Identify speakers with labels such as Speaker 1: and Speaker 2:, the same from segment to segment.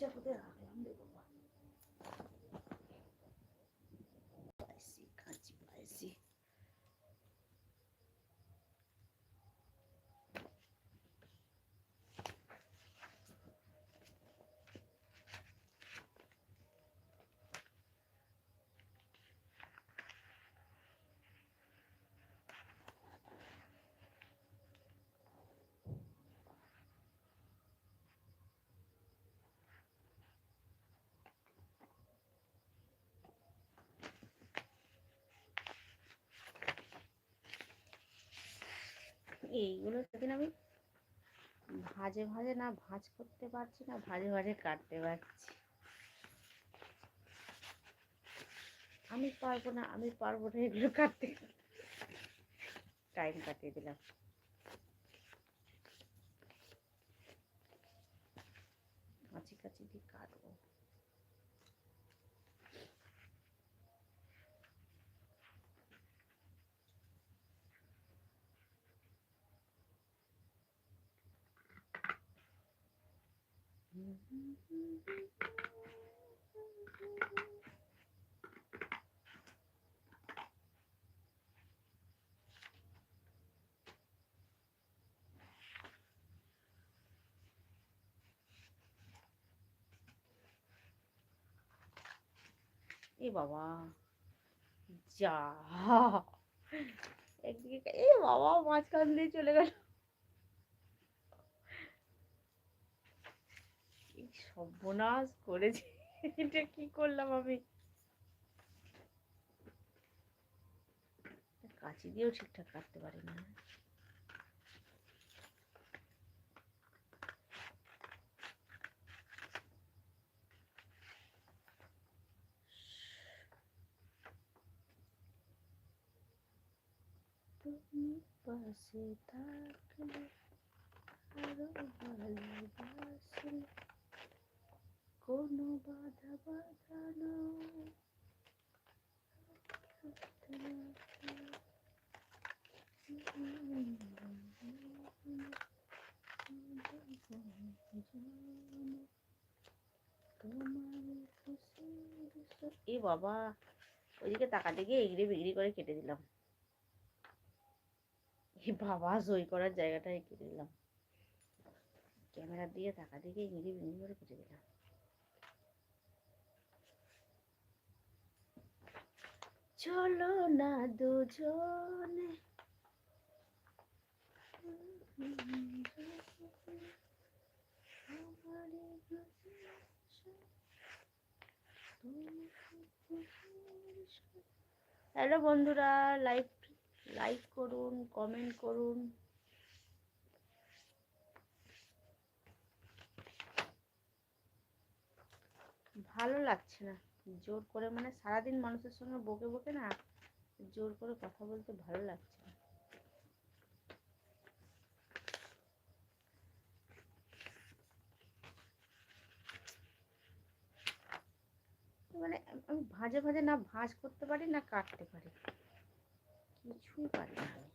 Speaker 1: 这不对了两百多 এইগুলো সেদিন আমি ভাজে ভাজে না, ভাজ করতে পারছি না, ভাজে ভাজে কাটতে পারছি। আমি পারব না, আমি পারব না এগুলো কাটতে। টাইম কাটিয়ে দিলাম। কাঁচি কাঁচি দিয়ে কাটবো। এ বাবা যা একদিকে এ বাবা মাঝখান দিয়ে চলে গেল কি সর্বনাশ করেছি। এটা কি করলাম আমি? কাঁচি দিয়েও ঠিকঠাক কাটতে পারি না তুমি পাশে থাকলে আরও ভালোবাসলে কোনো বাধা বাধা এ বাবা, ওইদিকে তাকাতে গিয়ে এগড়ে বিগড়ি করে কেটে দিলাম। এ বাবা, সই করার জায়গাটায় কেটে দিলাম। ক্যামেরা দিয়ে তাকাতে গিয়ে ইংড়ি বিংড়ি করে কেটে দিলাম। চলো না দুজনে। হ্যালো বন্ধুরা লাইক লাইক করুন কমেন্ট করুন। ভালো লাগছে না। জোর করে মানে সারাদিন মানুষের সঙ্গে বকে বকে না জোর করে কথা বলতে ভালো লাগছে না। মানে আমি ভাজে ভাজে না ভাজ করতে পারি না কাটতে পারি। কিছুই পারি না আমি।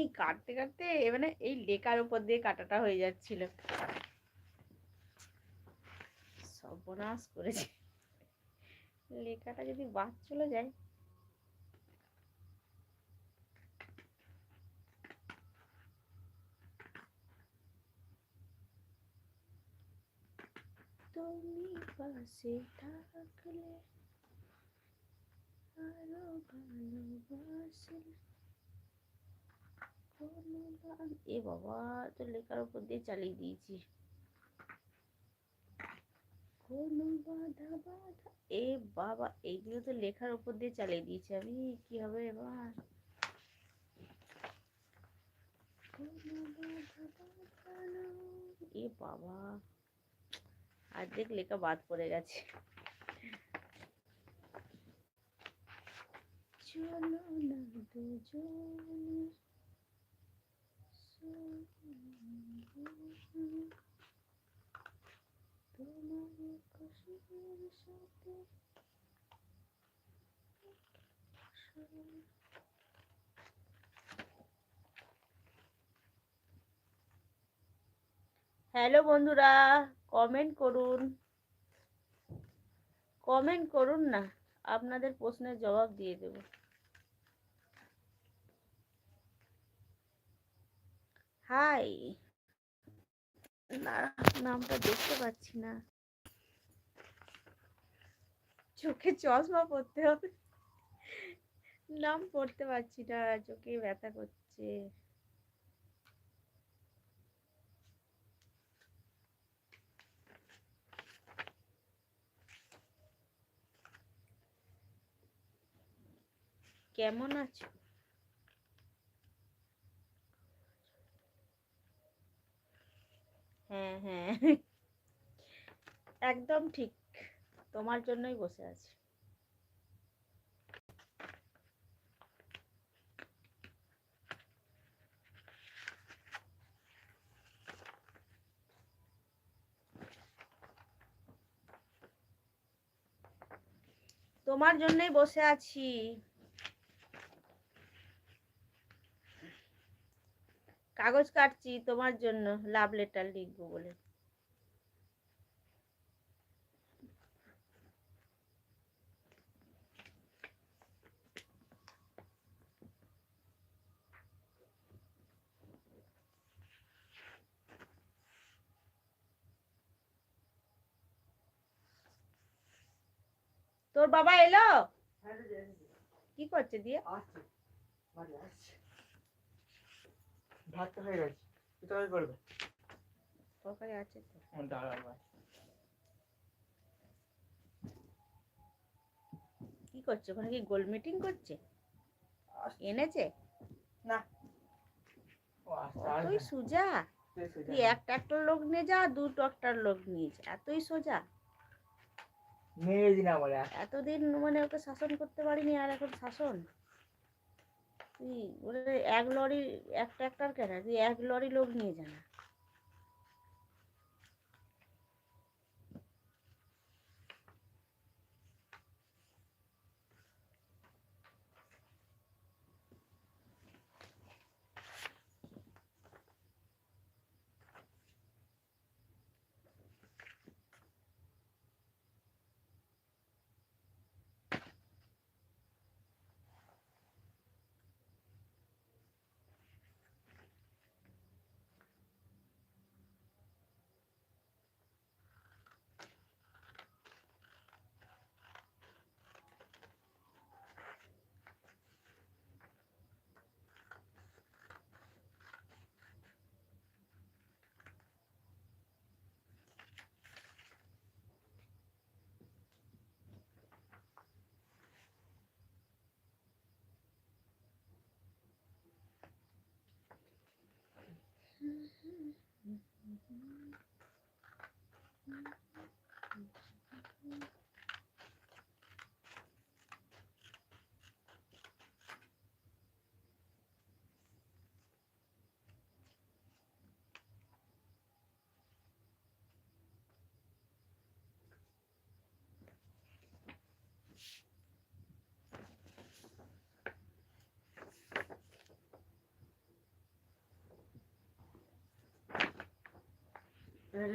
Speaker 1: এই কাটতে কাটতে মানে এই লেকার উপর দিয়ে কাটাটা হয়ে যাচ্ছিল। সর্বনাশ করেছে। লেখাটা যদি বাদ চলে যায়। তুমি পাশে থাকলে আরও ভালোবাসলে এ বাবা তো লেখার উপর দিয়ে চালিয়ে দিয়েছি। এ বাবা, এইগুলো তো লেখার উপর দিয়ে চালিয়ে দিয়েছি আমি। কি হবে এবার। এ বাবা অর্ধেক লেখা বাদ পড়ে গেছে। চলো না দুজনে সঙ্গে তোমার কষ্টের সাথে হ্যালো বন্ধুরা কমেন্ট করুন। কমেন্ট করুন না আপনাদের প্রশ্নের জবাব দিয়ে দেব। হাই। না নামটা দেখতে পাচ্ছি না। চোখে চশমা পড়তে হবে। নাম পড়তে পারছি না, চোখে ব্যথা করছে। কেমন আছো? হ্যাঁ হ্যাঁ। একদম ঠিক। তোমার জন্যই বসে আছি। তোমার জন্যই বসে আছি। কাগজ কাটছি তোমার জন্য লাভ লেটার লিখব বলে। তোর বাবা এলো? কি করছে দিয়ে?
Speaker 2: হয়ে গেছে। কি তরকারি করবে?
Speaker 1: তরকারি আছে তো।
Speaker 2: ডাল
Speaker 1: কি করছে? ওখানে কি গোল মিটিং করছে? এনেছে?
Speaker 2: না। তুই সোজা।
Speaker 1: তুই একটা একটা লোক নিয়ে যা দু টকটার লোক নিয়ে যা। এতই সোজা।
Speaker 2: মেরে দিনা বলে
Speaker 1: এতদিন মানে ওকে শাসন করতে পারিনি আর এখন শাসন? তুই ওদের এক লরি এক ট্রাক্টর কেনা? তুই এক লরি লোক নিয়ে যা না
Speaker 2: এটা কি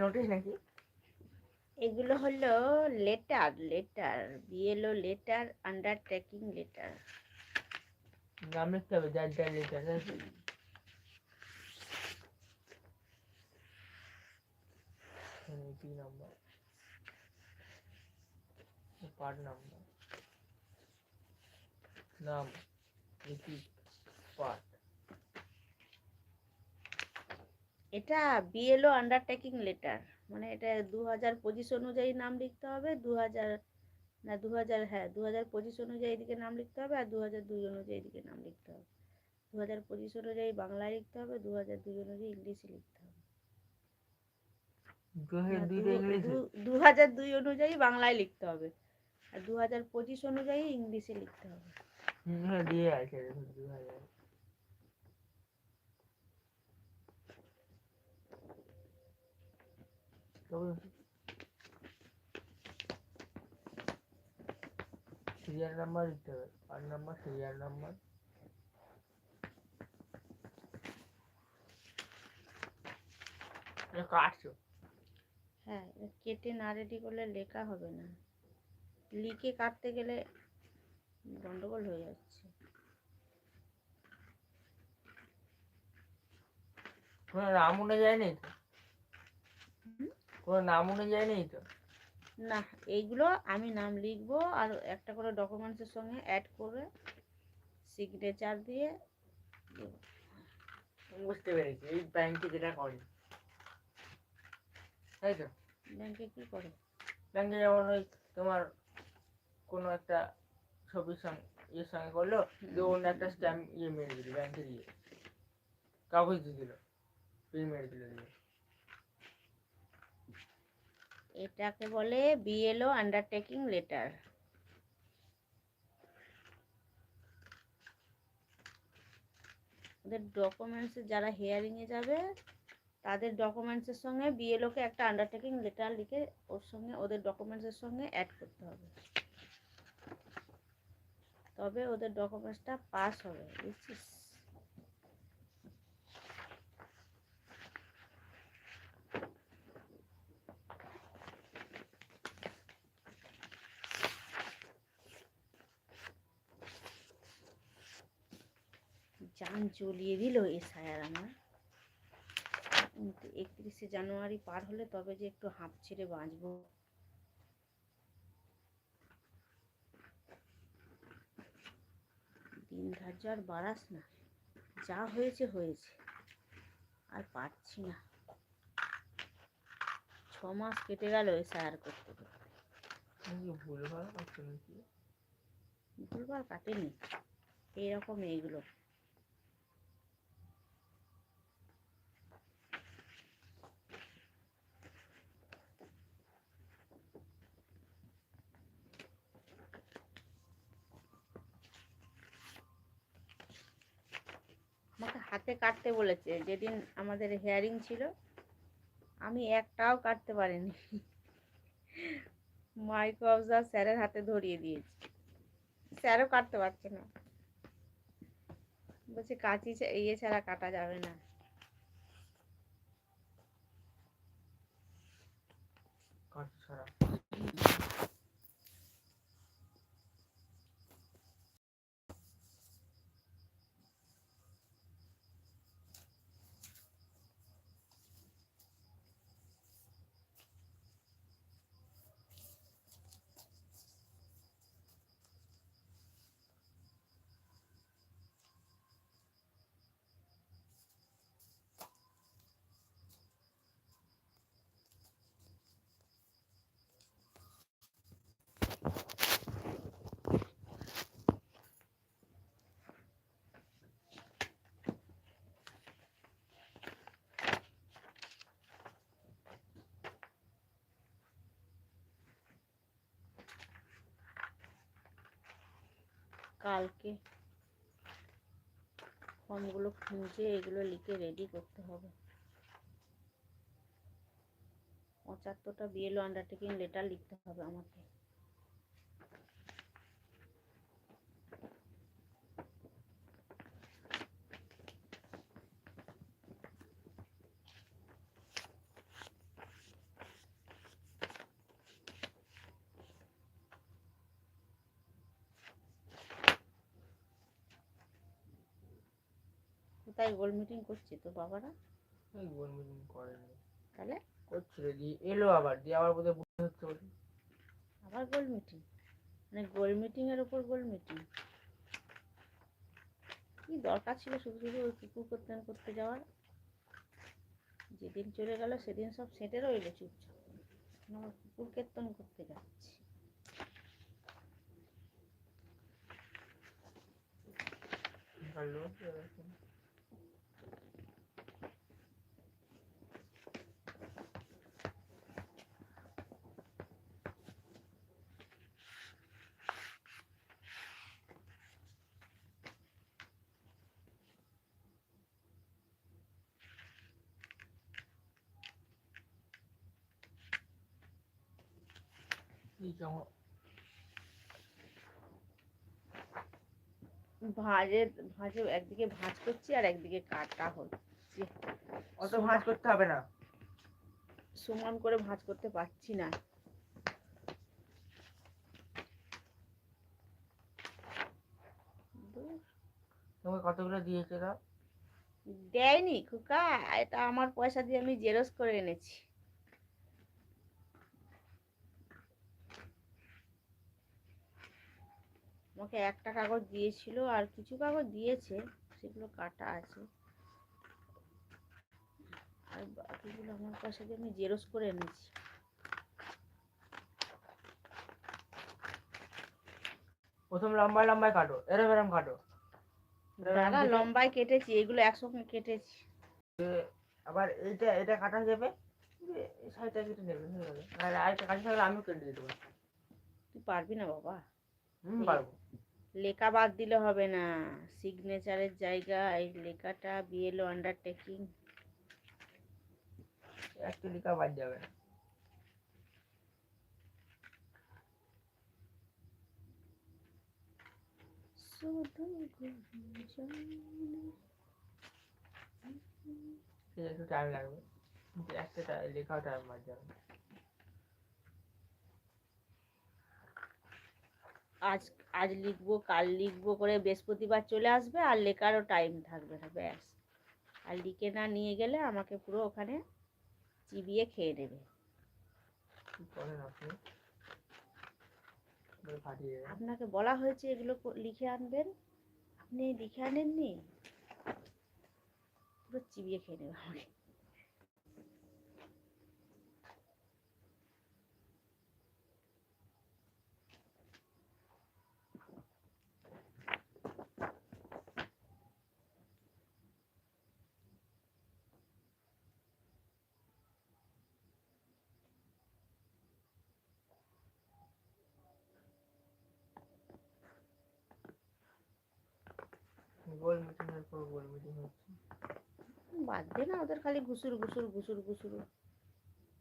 Speaker 2: নোটিস নাকি?
Speaker 1: এগুলো হলো letter letter BLO letter undertaking letter
Speaker 2: নাম লিখতে হবে যার যার লিটার নাম্বার পার্ট নাম্বার নাম পার্ট
Speaker 1: এটা বিএলও আন্ডারটেকিং লেটার মানে এটা দু হাজার পঁচিশ অনুযায়ী নাম লিখতে হবে দু হাজার না দু হাজার হ্যাঁ দু হাজার পঁচিশ অনুযায়ী এদিকে নাম লিখতে হবে আর দু হাজার দুই অনুযায়ী এদিকে নাম লিখতে হবে। দু হাজার পঁচিশ অনুযায়ী বাংলায় লিখতে হবে দু হাজার দুই অনুযায়ী ইংলিশে লিখতে হবে।
Speaker 2: দু হাজার
Speaker 1: দু- দু হাজার দুই অনুযায়ী বাংলায় লিখতে হবে আর দু হাজার পঁচিশ অনুযায়ী ইংলিশে লিখতে হবে।
Speaker 2: হ্যাঁ দিয়ে আছে দু হাজার সিরিয়াল নাম্বার দিতে হবে পার নাম্বার সিরিয়াল নাম্বার কাটছো
Speaker 1: হ্যাঁ কেটে না রেডি করলে লেখা হবে না। লিখে কাটতে গেলে গন্ডগোল হয়ে যাচ্ছে।
Speaker 2: নাম অনুযায়ী তো? কোনো নাম অনুযায়ী নেই তো?
Speaker 1: না এইগুলো আমি নাম লিখব আর একটা করে ডকুমেন্টসের সঙ্গে অ্যাড করে সিগনেচার দিয়ে
Speaker 2: বুঝতে পেরেছি এই ব্যাংকে যেটা করে। তাই তো?
Speaker 1: ব্যাংকে কী করে?
Speaker 2: ব্যাংকে যেমন ওই তোমার কোনো একটা ছবির সঙ্গে ইয়ের সঙ্গে করল যে অন্য একটা স্ট্যাম্প ইয়ে মেরে দিল ব্যাংকে দিয়ে। কাগজ দিয়ে দিল পিন মেরে দিল দিয়ে।
Speaker 1: এটাকে বলে বিএলও আন্ডারটেকিং লেটার ওদের ডকুমেন্টসে যারা হিয়ারিংয়ে যাবে, তাদের ডকুমেন্টসের সঙ্গে বিএলওকে একটা আন্ডারটেকিং লেটার লিখে ওর সঙ্গে ওদের ডকুমেন্টসের সঙ্গে অ্যাড করতে হবে। তবে ওদের ডকুমেন্টসটা পাস হবে, বুঝছিস? যান জ্বলিয়ে দিল এসআইআর আমার। একত্রিশে জানুয়ারি পার হলে তবে যে একটু হাঁপ ছেড়ে বাঁচবো। দিন ধার্য আর বাড়াস না। যা হয়েছে হয়েছে। আর পারছি না। ছ মাস কেটে গেল এসআইআর করতে করতে।
Speaker 2: আমি কি ভুল ভালো
Speaker 1: ভুলবার কাটেনি। এইরকম এইগুলো। আমাকে হাতে কাটতে বলেছে, যেদিন আমাদের হেয়ারিং ছিল, আমি একটাও কাটতে পারিনি। অবজার স্যারের হাতে ধরিয়ে দিয়েছি। স্যারও কাটতে পারছে না। বলছে, কাঁচি ইয়ে ছাড়া কাটা যাবে না।
Speaker 2: কাজ ছাড়া।
Speaker 1: কালকে ফর্মগুলো খুঁজে এগুলো লিখে রেডি করতে হবে। পঁচাত্তরটা বিএলও আন্ডারটেকিং লেটার লিখতে হবে আমাকে। কোথায় গোল মিটিং করছে তো বাবারা।
Speaker 2: গোল মিটিং করেনি।
Speaker 1: তাহলে?
Speaker 2: করছিল দিয়ে এলো আবার দিয়ে আবার বোধহয় বসে হচ্ছে
Speaker 1: আবার গোল মিটিং? মানে গোল মিটিং এর উপর গোল মিটিং? কি দরকার ছিল শুধু শুধু ওই কুকুর করতে করতে যাওয়ার? যেদিন চলে গেল সেদিন সব সেটে রইল চুপচাপ। আমার কুকুর কীর্তন করতে যাচ্ছি।
Speaker 2: ভালো
Speaker 1: ভাজে ভাজে একদিকে ভাজ করছি আর একদিকে কাটা হচ্ছে।
Speaker 2: অত ভাঁজ করতে হবে না।
Speaker 1: সমান করে ভাজ করতে পারছি না।
Speaker 2: তোমাকে কতগুলো দিয়েছে দাও?
Speaker 1: দেয়নি খুকা এটা আমার পয়সা দিয়ে আমি জেরক্স করে এনেছি। আমাকে একটা কাগজ দিয়েছিল আর কিছু কাগজ দিয়েছে সেগুলো কাটা আছে। আর বাকিগুলো আমার দিয়ে আমি জেরক্স করে এনেছি।
Speaker 2: প্রথম লম্বায় লম্বায় কাটো এরম এরম কাটো।
Speaker 1: দাদা লম্বায় কেটেছি এগুলো একসঙ্গে কেটেছি।
Speaker 2: আবার এইটা এটা কাটা যাবে সাইডটা কেটে নেবে হয়ে গেল। আর আরেকটা কাটা থাকলে আমিও কেটে দিতে
Speaker 1: পারবি না বাবা। লেখা বাদ দিলে হবে না। সিগনেচারের জায়গায় লেখাটা বিএলও আন্ডারটেকিং
Speaker 2: একটা লিখা বাদ যাবে না। একটু টাইম লাগবে। একটা লেখাও টাইম বাদ যাবে
Speaker 1: আজ আজ লিখব কাল লিখব করে বৃহস্পতিবার চলে আসবে আর লেখারও টাইম থাকবে না ব্যাস। আর লিখে না নিয়ে গেলে আমাকে পুরো ওখানে চিবিয়ে খেয়ে নেবে। আপনাকে বলা হয়েছে এগুলো লিখে আনবেন। আপনি লিখে আনেননি? পুরো চিবিয়ে খেয়ে নেবে আমাকে
Speaker 2: গোল
Speaker 1: বাদ দে না, ওদের খালি ঘুসুর ঘুসুর ঘুসুর ঘুসুর।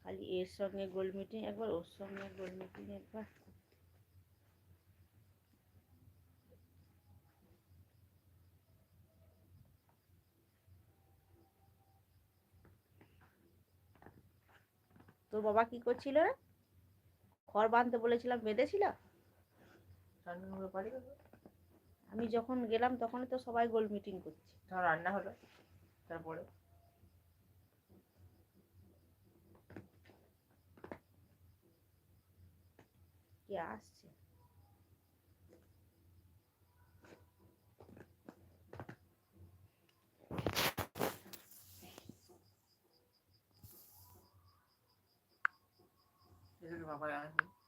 Speaker 1: খালি এর সঙ্গে গোল মিটিং একবার ওর সঙ্গে গোল মিটিং একবার। তোর বাবা কি করছিল রে? খড় বাঁধতে বলেছিলাম বেঁধেছিল?
Speaker 2: পারি
Speaker 1: আমি যখন গেলাম তখন তো সবাই গোল মিটিং করছে।
Speaker 2: তখন রান্না হলো তারপরে?
Speaker 1: কে আসছে?
Speaker 2: বাবা আসবে